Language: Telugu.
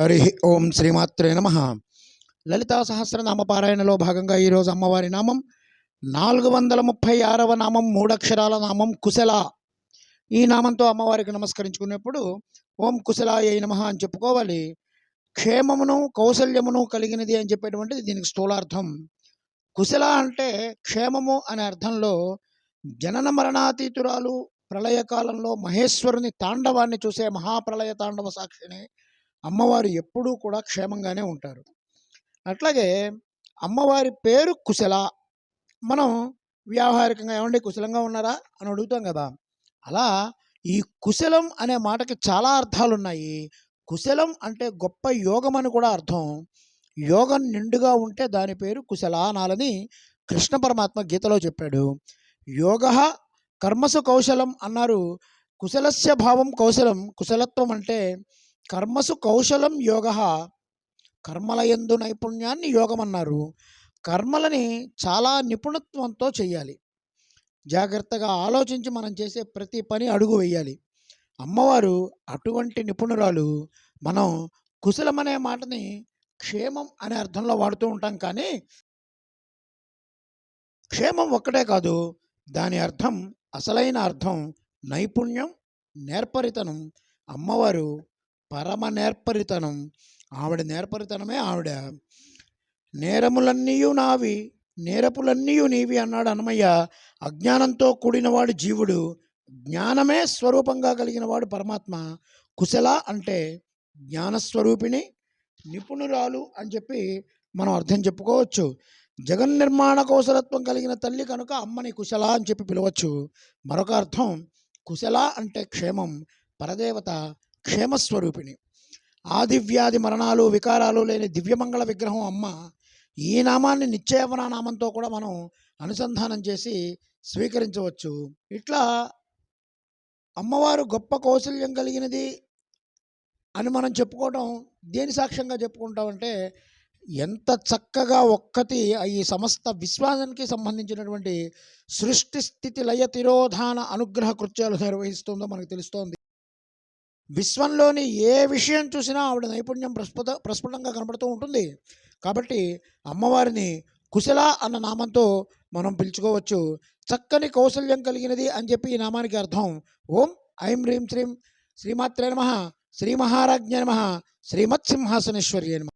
హరి ఓం శ్రీమాత్రే నమ. లలితా సహస్రనామ పారాయణలో భాగంగా ఈరోజు అమ్మవారి నామం నాలుగు వందల ముప్పై ఆరవ నామం మూడక్షరాల నామం కుశల. ఈ నామంతో అమ్మవారికి నమస్కరించుకునేప్పుడు ఓం కుశలాయ నమ అని చెప్పుకోవాలి. క్షేమమును కౌశల్యమును కలిగినది అని చెప్పేటువంటిది దీనికి స్థూలార్థం. కుశల అంటే క్షేమము అనే అర్థంలో జనన మరణాతీతురాలు ప్రళయకాలంలో మహేశ్వరుని తాండవాన్ని చూసే మహాప్రళయ తాండవ సాక్షిని అమ్మవారు ఎప్పుడూ కూడా క్షేమంగానే ఉంటారు. అట్లాగే అమ్మవారి పేరు కుశల. మనం వ్యావహారికంగా ఏమండి కుశలంగా ఉన్నారా అని అడుగుతాం కదా! అలా ఈ కుశలం అనే మాటకి చాలా అర్థాలు ఉన్నాయి కుశలం అంటే గొప్ప యోగం అని కూడా అర్థం. యోగం నిండుగా ఉంటే దాని పేరు కుశల అనాలని కృష్ణ పరమాత్మ గీతలో చెప్పాడు. యోగ కర్మసు కౌశలం అన్నారు. కుశలస్య భావం కౌశలం. కుశలత్వం అంటే కర్మసు కౌశలం యోగ. కర్మల ఎందు నైపుణ్యాన్ని యోగం అన్నారు కర్మలని చాలా నిపుణత్వంతో చేయాలి జాగ్రత్తగా ఆలోచించి మనం చేసే ప్రతి పని అడుగు వేయాలి. అమ్మవారు అటువంటి నిపుణురాలు. మనం కుశలం అనే మాటని క్షేమం అనే అర్థంలో వాడుతూ ఉంటాం కానీ క్షేమం ఒక్కటే కాదు. దాని అర్థం అసలైన అర్థం నైపుణ్యం నేర్పరితనం. అమ్మవారు పరమ నేర్పరితనం. ఆవిడ నేర్పరితనమే ఆవిడ. నేరములన్నీయు నావి నేరపులన్నీయు నీవి అన్నాడు అన్నమయ్య అజ్ఞానంతో కూడినవాడు జీవుడు జ్ఞానమే స్వరూపంగా కలిగిన వాడు పరమాత్మ. కుశల అంటే జ్ఞానస్వరూపిణి నిపుణురాలు అని చెప్పి మనం అర్థం చెప్పుకోవచ్చు. జగన్ నిర్మాణ కౌశలత్వం కలిగిన తల్లి కనుక అమ్మని కుశల అని చెప్పి పిలవచ్చు. మరొక అర్థం కుశల అంటే క్షేమం పరదేవత క్షేమస్వరూపిణి. ఆదివ్యాధి మరణాలు వికారాలు లేని దివ్యమంగళ విగ్రహం అమ్మ ఈ నామాన్ని నిత్యయవన నామంతో కూడా మనం అనుసంధానం చేసి స్వీకరించవచ్చు. ఇట్లా అమ్మవారు గొప్ప కౌశల్యం కలిగినది అని మనం చెప్పుకోవడం దేని సాక్ష్యంగా చెప్పుకుంటామంటే ఎంత చక్కగా ఒక్కటి ఈ సమస్త విశ్వాసానికి సంబంధించినటువంటి సృష్టి స్థితి లయ తిరోధాన అనుగ్రహ కృత్యాలు నిర్వహిస్తుందో మనకు తెలుస్తోంది. విశ్వంలోని ఏ విషయం చూసినా ఆవిడ నైపుణ్యం ప్రస్ఫుట ప్రస్ఫుటంగా కనబడుతూ ఉంటుంది. కాబట్టి అమ్మవారిని కుశల అన్న నామంతో మనం పిలుచుకోవచ్చు. చక్కని కౌశల్యం కలిగినది అని చెప్పి ఈ నామానికి అర్థం. ఓం ఐం హ్రీం శ్రీం శ్రీమాత్రే నమ. శ్రీ మహారాజ్ఞ నమ. శ్రీమత్ సింహాసనేశ్వర్య నమ.